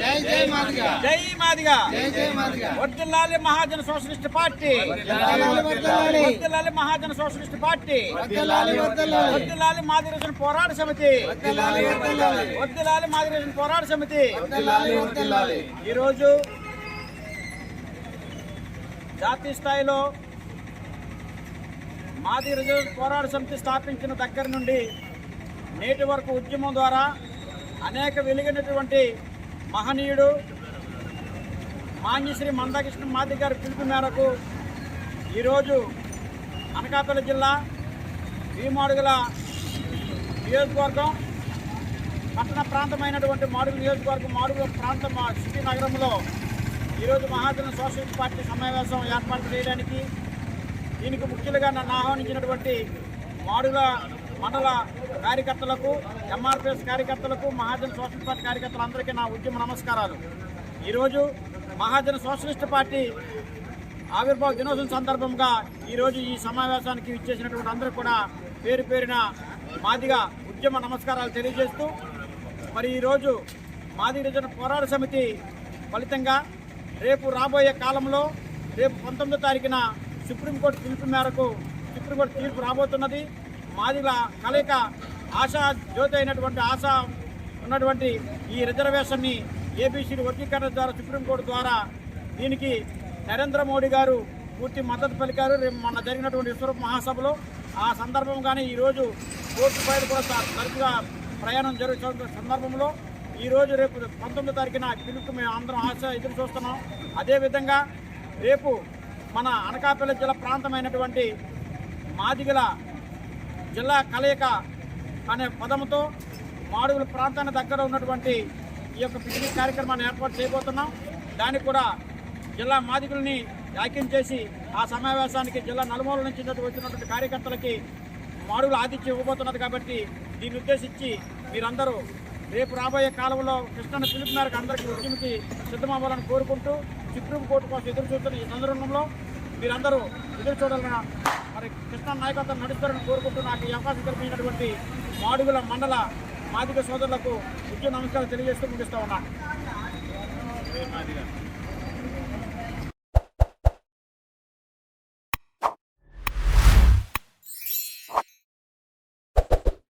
జై మాదిగా జై జై మాదిగా వర్దిల్లాలి మహాజన సోషలిస్ట్ పార్టీ. వర్దిల్లాలి మహాజన సోషలిస్ట్ పార్టీ. వర్దిల్లాలి మాదిరిజన పోరాట సమితి. వర్దిల్లాలి మాదిరిజన పోరాట సమితి. ఈరోజు జాతీయ స్థాయిలో మాది రిజర్వ్ పోరాట సమితి స్థాపించిన దగ్గర నుండి నేటి వరకు ఉద్యమం ద్వారా అనేక వెలిగినటువంటి మహనీయుడు మాన్యశ్రీ మందాకృష్ణ మాది గారి పిలుపు మేరకు ఈరోజు అనకాపల్లి జిల్లా భీమాడుగుల నియోజకవర్గం పట్టణ ప్రాంతమైనటువంటి మాడుగుల నియోజకవర్గం మాడుగుల ప్రాంతం మా సిటీ నగరంలో ఈరోజు మహాజన సోషలిస్ట్ పార్టీ సమావేశం ఏర్పాటు చేయడానికి దీనికి ముఖ్యులుగా నన్ను ఆహ్వానించినటువంటి మాడుగుల మండల కార్యకర్తలకు ఎంఆర్పిఎస్ కార్యకర్తలకు మహాజన సోషలిస్ట్ పార్టీ కార్యకర్తలందరికీ నా ఉద్యమ నమస్కారాలు. ఈరోజు మహాజన సోషలిస్ట్ పార్టీ ఆవిర్భావ దినోత్సవం సందర్భంగా ఈరోజు ఈ సమావేశానికి ఇచ్చేసినటువంటి అందరూ కూడా పేరు పేరిన మాదిగా ఉద్యమ నమస్కారాలు తెలియజేస్తూ మరి ఈరోజు మాది గిరిజన పోరాట సమితి ఫలితంగా రేపు రాబోయే కాలంలో రేపు పంతొమ్మిదో తారీఖున సుప్రీంకోర్టు పిలుపు మేరకు సుప్రీంకోర్టు తీర్పు రాబోతున్నది. మాదిల కలయిక ఆశా జ్యోతి అయినటువంటి ఆశ ఉన్నటువంటి ఈ రిజర్వేషన్ని ఏబీసీ వర్గీకరణ ద్వారా సుప్రీంకోర్టు ద్వారా దీనికి నరేంద్ర మోడీ గారు పూర్తి మద్దతు పలికారు. రేపు మొన్న జరిగినటువంటి విశ్వరూప మహాసభలో ఆ సందర్భంగానే ఈరోజు కోర్టు బయట కూడా తరచుగా ప్రయాణం జరుగుతున్న సందర్భంలో ఈరోజు రేపు పంతొమ్మిది తారీఖున పిలుపు మేము అందరం ఆశ ఎదురు చూస్తున్నాం. అదేవిధంగా రేపు మన అనకాపల్లి జిల్లా ప్రాంతమైనటువంటి మాదిగల జిల్లా కలయిక అనే పదముతో మాడుగుల ప్రాంతానికి దగ్గర ఉన్నటువంటి ఈ యొక్క పిక్నిక్ కార్యక్రమాన్ని ఏర్పాటు చేయబోతున్నాం. దానికి కూడా జిల్లా మాదికుల్ని యాక్యం చేసి ఆ సమావేశానికి జిల్లా నలుమూల నుంచి వచ్చినటువంటి కార్యకర్తలకి మాడుగులు ఆతిథ్యం ఇవ్వబోతున్నది కాబట్టి దీన్ని ఉద్దేశించి మీరందరూ రేపు రాబోయే కాలంలో కృష్ణను పిలుపు మేరకు అందరికీ ఉద్యమికి సిద్ధమవ్వాలని కోరుకుంటూ సుప్రీంకోర్టు కోసం ఎదురు చూస్తున్న ఈ సందర్భంలో మీరందరూ ఎదురు చూడాలని మరి కృష్ణ నాయకత్వం నడుస్తారని కోరుకుంటూ నాకు ఈ అవకాశం కల్పించినటువంటి మాడుగుల మండల మాదిక సోదరులకు ముఖ్య నమస్కారం తెలియజేస్తూ ముగిస్తా ఉన్నాను.